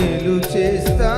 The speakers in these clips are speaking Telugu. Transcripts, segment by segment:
మేలు చేస్తా.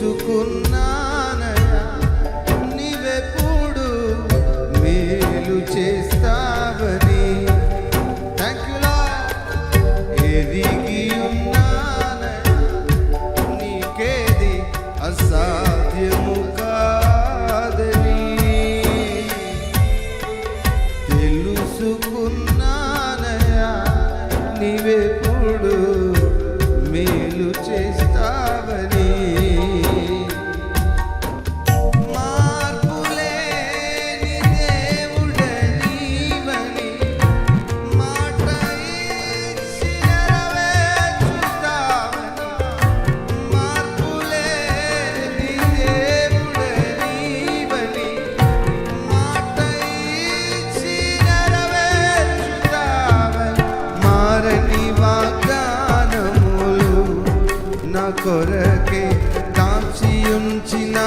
తెలుసుకున్నా కొరకే దాచి ఉంచినా.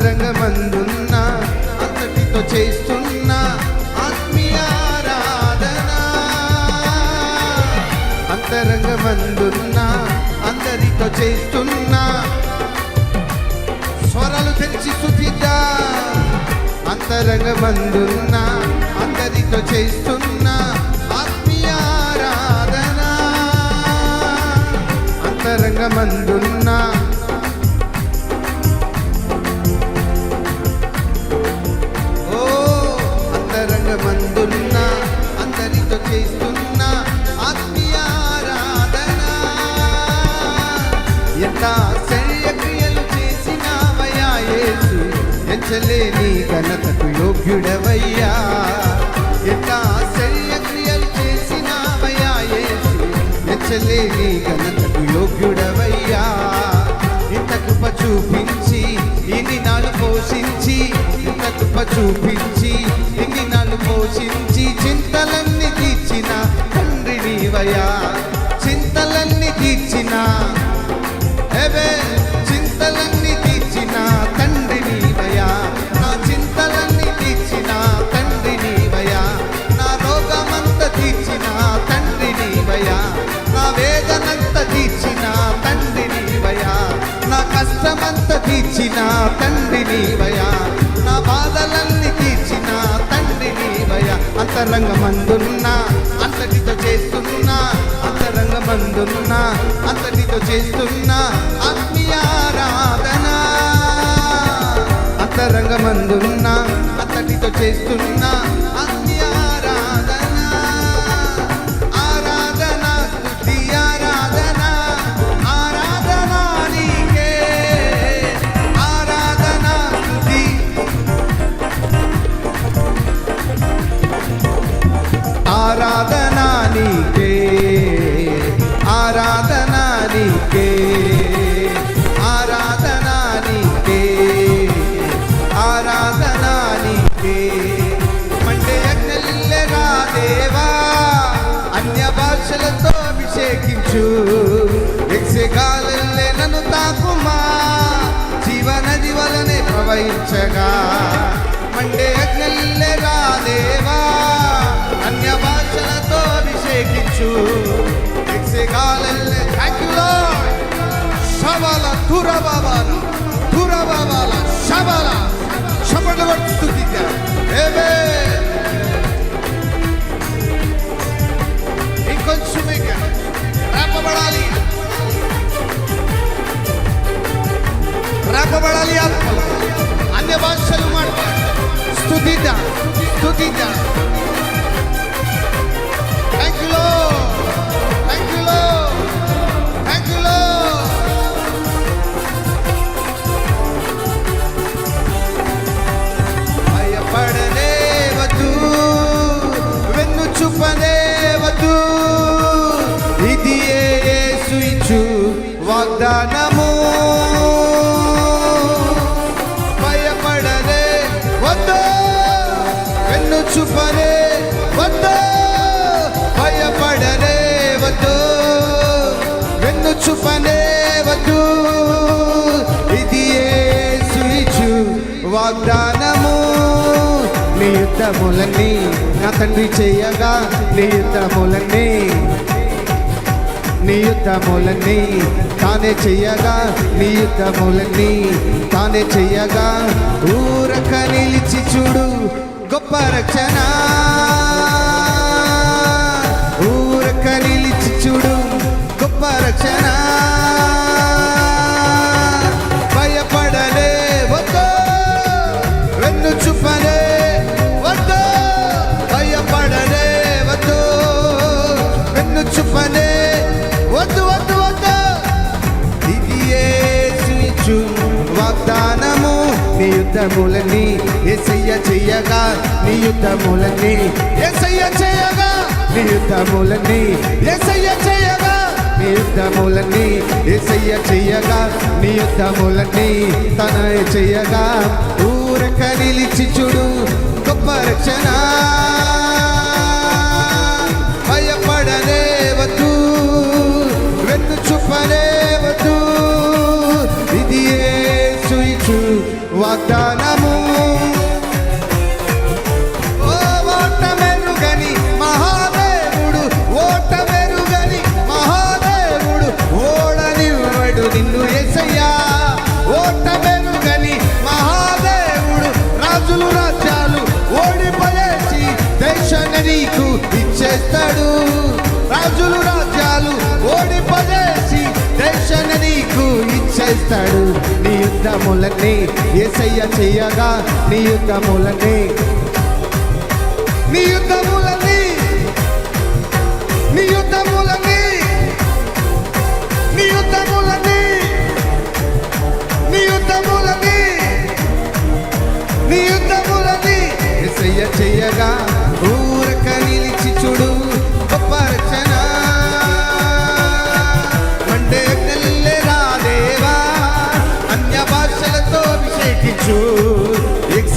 అంతరంగమందున్న అంతటితో చేస్తున్న ఆత్మీయారాధన అంతరంగమందున్న అందరితో చేస్తున్న. స్వరాలు తెరిచి స్థుతిద్దా అంతరంగమందున్న అందరితో చేస్తున్న ఆత్మీయారాధన అంతరంగమందున్నా ఎంచలేని ఘనతకు యోగ్యుడవయ్యా. ఎంత ఆశ్చర్యక్రియలు చేసినావయ్యా మెచ్చలేని ఘనతకు యోగ్యుడవయ్యా. ఇంత కృప చూపించి ఇన్ని నాలు పోషించి ఇంత కృప చూపించి ఇన్ని నాలు పోషించి చింతలన్నీ తీర్చిన తండ్రి నీవయ్యా. చింతలన్నీ తీర్చిన. ఏవే చింతలన్నీ తీర్చిన తండ్రి భయ నా బాధలన్నీ తీర్చిన తండ్రి నీవయ్యా. అంతరంగమందున్న అంతటితో చేస్తున్నా అంతరంగమందున్న అంతటితో చేస్తున్నా ఆత్మీయారాధన అంతరంగమందున్న అంతటితో చేస్తున్నా ప్రవహించగా మండే యజ్ఞలిల్లెరా దేవా అన్య భాషలతో అభిషేకించు యక్షగాలల్లే థ్యాంక్ యూ లార్డ్ శబల తురబాబాల తురబాబాల శబల శబల కొట్టి స్తుతిద్దాం ఏమే ఇంకొంచెం ఇక రేపబడాలి రేపబడాలి ఆత్మలు అన్య భాషలు మాట్లాడు స్తుతిద్దాం స్తుతిద్దాం థ్యాంక్ యూ యుద్ధములన్నీ నా తండ్రి చేయగా నీ యుద్ధములన్నీ నీ యుద్ధములన్నీ తానే చెయ్యగా నీ యుద్ధములన్నీ తానే చెయ్యగా ఊరక నిలిచి చూడు గొప్ప రక్షణ. ఊరక నిలిచి చూడు గొప్ప రక్షణ. వెన్ను చూపలే వద్దు వద్దు వద్దు. ఇది యేసు వాగ్దానము. నీ యుద్ధములని ఏసయ్య చెయ్యగా నీ యుద్ధములని ఏసయ్య చేయగా. నీ యుద్ధములని ఏసయ్య చేయగా నీ యుద్ధములని ఏసయ్య చెయ్యగా నీ యుద్ధములని తన చెయ్యగా ఊరక నిలిచి చూడు గొప్ప రక్షణ. వాగ్దానము. నీకు ఇచ్చేస్తాడు. రాజులు రాజ్యాలు ఓడిపోయేసి రక్షణ నీకు ఇచ్చేస్తాడు. నీ యుద్ధములన్నీ ఏసయ్య చెయ్యగా నీ యుద్ధములన్నీ. నీ యుద్ధములన్నీ. నీ యుద్ధములన్నీ. నీ యుద్ధములన్నీ. నీ యుద్ధములన్నీ. నీ యుద్ధములన్నీ. ఏసయ్య చెయ్యగా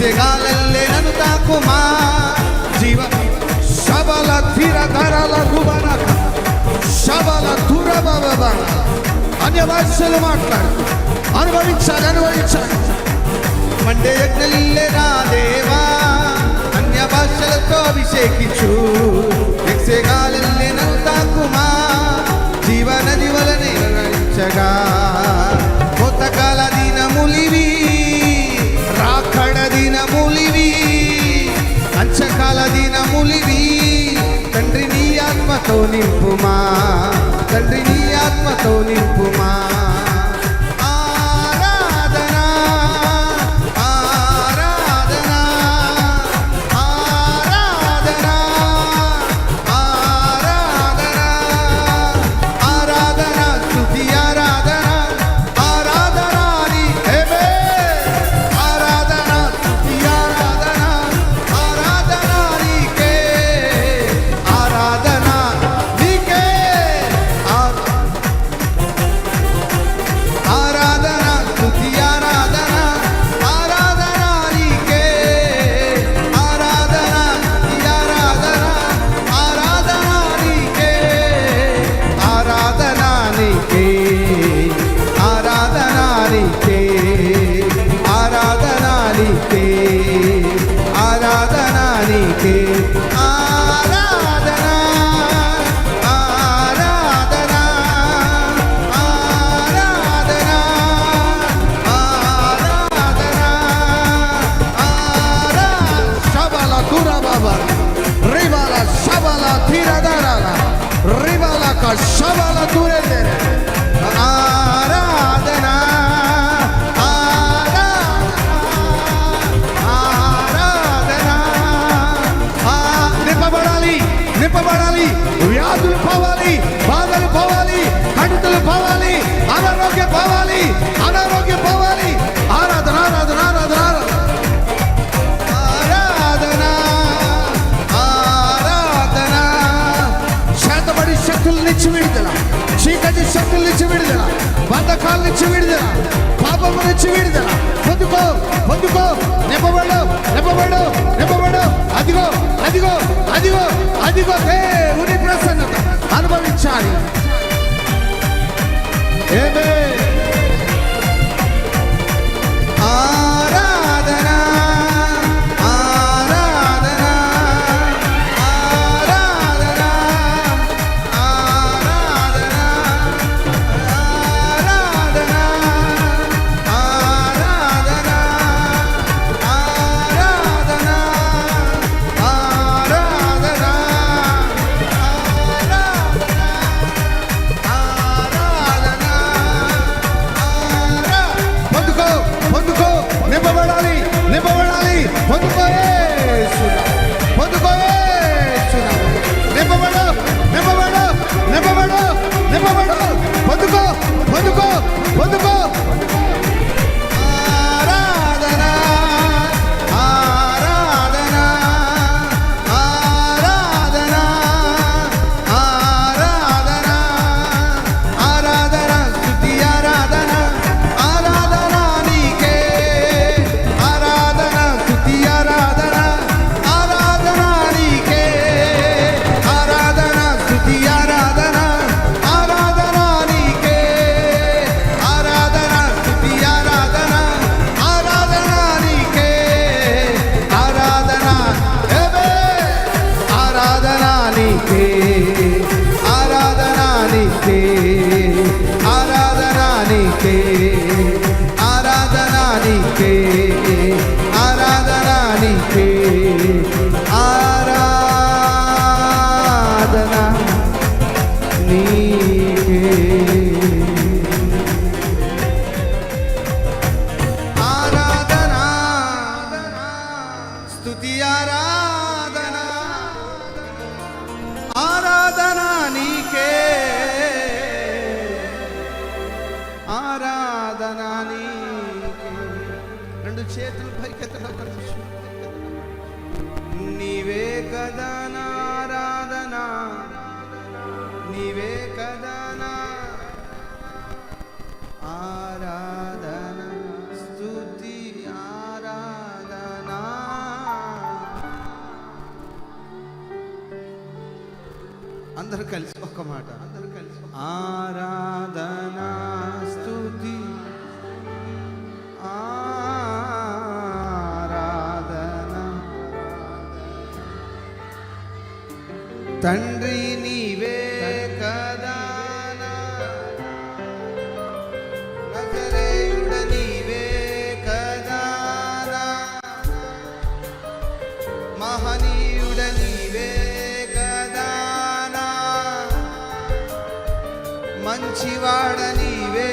యక్షగాలల్లే నన్ను తాకుమా జీవ. శబల తీర ధరల రుబనక శబల దురబబ అన్య భాషలు మాట్లాడు. అనుభవించాలి అనుభవించాలి. మండే యజ్ఞలిల్లెరా దేవా. అన్య భాషలతో అభిషేకించు. యక్షగాలల్లే నన్ను తాకుమా జీవనది వలనే మూలివి తండ్రి నీ ఆత్మతో నింపుమా. తండ్రి నీ ఆత్మతో నింపుమా. వ్యాధి శక్తుల నుంచి విడుదల. బంధకాల నుంచి విడుదల. పాపం నుంచి విడుదల. పొద్దుకో పొద్దుకో నింపబడు నింపబడు నింపబడు. అదిగో అదిగో అదిగో అదిగో. దేవుని ప్రసన్నత అనుభవించాలి. ఏమే ఆరాధనా వందనానికి రెండు చేతులు పైకెత్తడం నీవే కదా నారాధన నీవే కదా నా ఆరాధన. స్థుతి ఆరాధనా. అందరు కలిసి ఒక మాట. అందరు కలిసి ఆరాధన. తండ్రి నీవే కదా నజరేయుడ నీవే కదా మహనీయుడ నీవే కదా మంచివాడ నీవే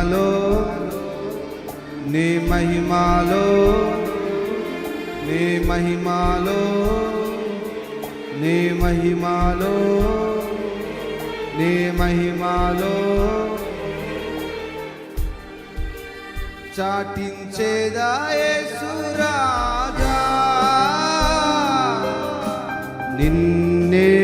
మహిమాలో నీ మహిమాలో నీ మహిమాలో నీ మహిమాలో నీ మహిమాలో. చాటించేదా యేసురాజా నిన్నే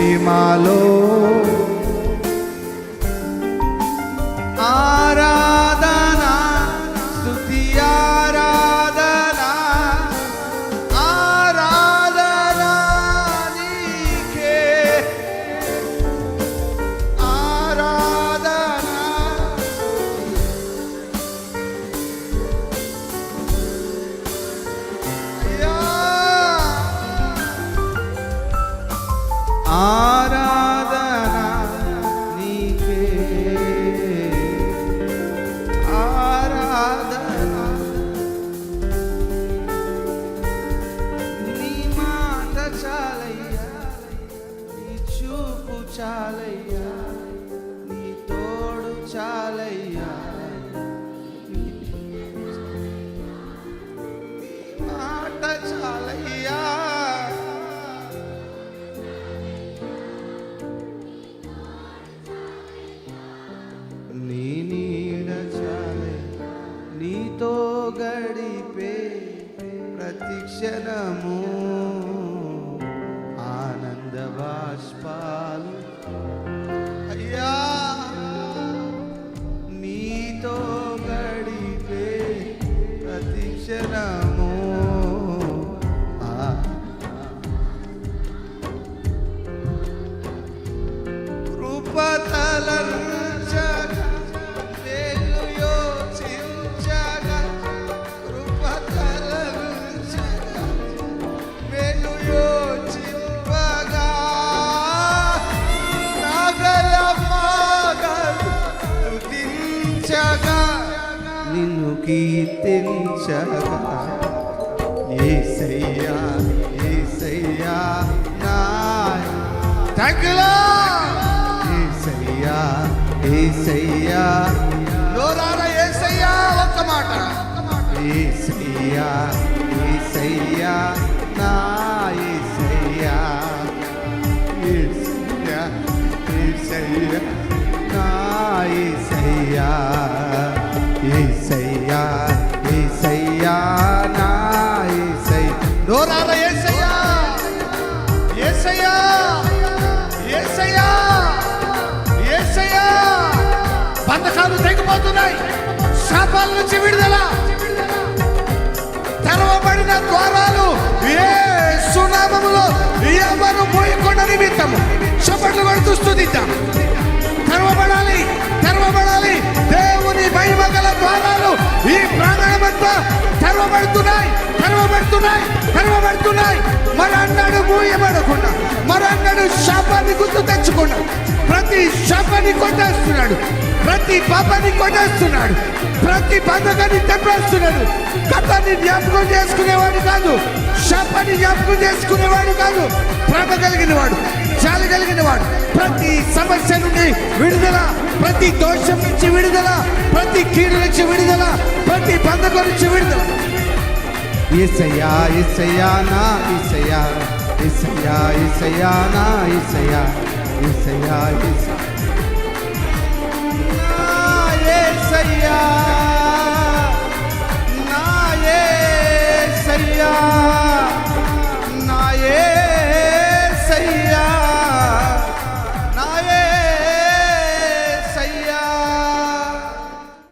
నీ પ્રભુ આનંદ બાષ્પા థ్యాంక్ యూ ఏసయ్యా ఏసయ్యా. నోరారా ఏసయ్యా ఒక్క మాట. ఏసయ్యా ఏసయ్యా. నా బంధకాలు శాపాల నుంచి విడుదల. తెరవబడిన ద్వారాలు ఏ సునామములో ఎవరు పోయకుండా నిమిత్తము. చప్పట్లు పడుతూ స్థుతిద్దాం తెరవబడాలి తెరవబడాలి. నీ మహిమ గల ద్వారాలు ఈ ప్రాణాయమంతా తెరవబడుతున్నాయి తెరవబడుతున్నాయి తెరవబడుతున్నాయి. మరన్నాడు మూయబడకుండా మరన్నాడు శాపాన్ని గుర్తు తెచ్చుకుండా ప్రతి శాపాన్ని కొట్టేస్తున్నాడు ప్రతి పాపాన్ని కొట్టేస్తున్నాడు ప్రతి బంధకాన్ని తెప్పేస్తున్నాడు గతాన్ని జ్ఞాపకం చేసుకునేవాడు కాదు శాపాన్ని జ్ఞాపకం చేసుకునేవాడు కాదు ప్రేమ కలిగిన వాడు జాలి కలిగిన వాడు. ప్రతి సమస్య నుండి విడుదల ప్రతి దోషం నుంచి విడుదల ప్రతి కీడు నుంచి విడుదల ప్రతి బంధకం నుంచి విడుదల. ఏసయ్యా ఏసయ్యా నా ఏసయ్యా ఏసయ్యా ఏసయ్యా నా ఏసయ్యా ఏసయ్యా ఏసయ్యా. నా ఏసయ్యా.